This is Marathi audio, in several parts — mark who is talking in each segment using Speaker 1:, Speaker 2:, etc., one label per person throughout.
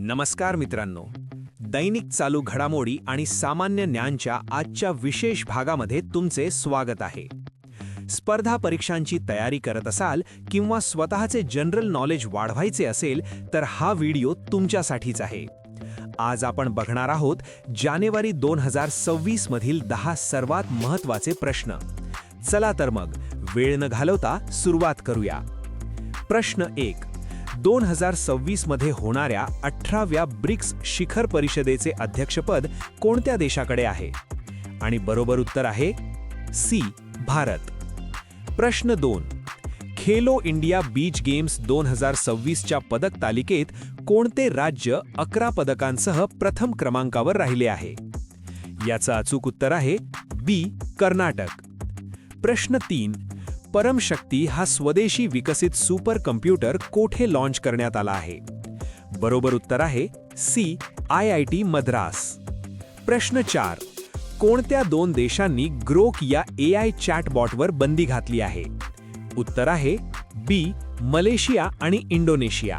Speaker 1: नमस्कार मित्रांनो. दैनिक चालू घडामोडी आणि सामान्य ज्ञानच्या आजच्या विशेष भागामध्ये तुमचे स्वागत आहे. स्पर्धा परीक्षांची तयारी करत असाल किंवा स्वतःचे जनरल नॉलेज वाढवायचे असेल तर हा व्हिडिओ तुमच्यासाठीच आहे. आज आपण बघणार आहोत जानेवारी दोन हजार सव्वीस मधील दहा सर्वात महत्त्वाचे प्रश्न. चला तर मग वेळ न घालवता सुरुवात करूया. प्रश्न एक दोन हजार सव्वीसमध्ये होणाऱ्या अठराव्या ब्रिक्स शिखर परिषदेचे अध्यक्षपद कोणत्या देशाकडे आहे? आणि बरोबर उत्तर आहे सी भारत. प्रश्न दोन. खेलो इंडिया बीच गेम्स दोन हजार सव्वीसच्या पदक तालिकेत कोणते राज्य अकरा पदकांसह प्रथम क्रमांकावर राहिले आहे? याचं अचूक उत्तर आहे बी कर्नाटक. प्रश्न तीन. परमशक्ती हा स्वदेशी विकसित सुपर कम्प्युटर कोठे लॉन्च करण्यात आला आहे? बरोबर उत्तर आहे C I I T Madras. प्रश्न चार कोणत्या दोन देशांनी ग्रोक या ए आय चॅटबॉटवर बंदी घातली आहे? उत्तर आहे बी मलेशिया आणि इंडोनेशिया.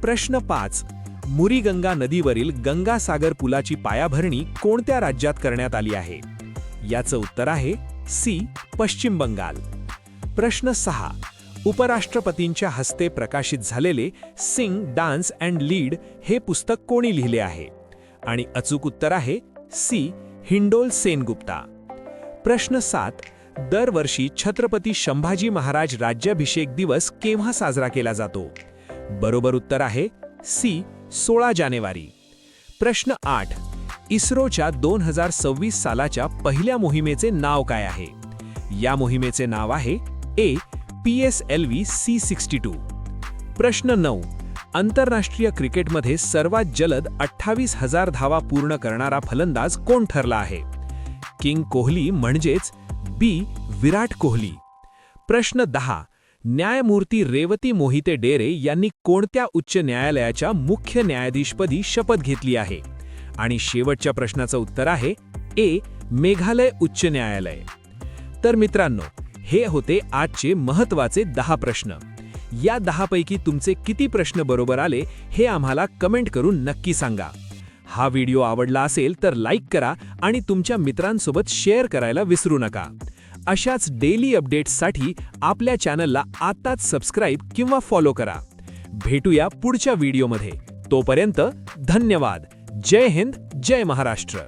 Speaker 1: प्रश्न पाच मुरीगंगा नदीवरील गंगासागर पुलाची पायाभरणी कोणत्या राज्यात करण्यात आली आहे? याचं उत्तर आहे सी पश्चिम बंगाल. प्रश्न सहा. उपराष्ट्रपतींच्या हस्ते प्रकाशित झालेले सिंग डान्स अँड लीड हे पुस्तक कोणी लिहिले आहे? आणि अचूक उत्तर आहे सी. हिंडोल सेनगुप्ता. प्रश्न सात. दरवर्षी छत्रपती संभाजी महाराज राज्याभिषेक दिवस केव्हा साजरा केला जातो? बरोबर उत्तर आहे सी. सोळा जानेवारी. प्रश्न आठ. इस्रोच्या दोन हजार सव्वीस सालाच्या पहिल्या मोहिमेचे नाव काय आहे? या मोहिमेचे नाव आहे A P S L V C sixty two. प्रश्न नऊ. आंतरराष्ट्रीय क्रिकेटमध्ये सर्वात जलद अठ्ठावीस हजार धावा पूर्ण करणारा फलंदाज कोण ठरला आहे? किंग कोहली म्हणजेच बी विराट कोहली. प्रश्न दहा. न्यायमूर्ती रेवती मोहिते डेरे यांनी कोणत्या उच्च न्यायालयाच्या मुख्य न्यायाधीशपदी शपथ घेतली आहे? आणि शेवटच्या प्रश्नाचं उत्तर आहे ए मेघालय उच्च न्यायालय. तर मित्रांनो हे होते आजचे महत्त्वाचे दहा प्रश्न. या दहापैकी तुमचे किती प्रश्न बरोबर आले हे आम्हाला कमेंट करून नक्की सांगा. हा व्हिडिओ आवडला असेल तर लाईक करा आणि तुमच्या मित्रांसोबत शेअर करायला विसरू नका. अशाच डेली अपडेट्ससाठी आपल्या चॅनलला आत्ताच सबस्क्राईब किंवा फॉलो करा. भेटूया पुढच्या व्हिडिओमध्ये. तोपर्यंत धन्यवाद. जय हिंद जय महाराष्ट्र.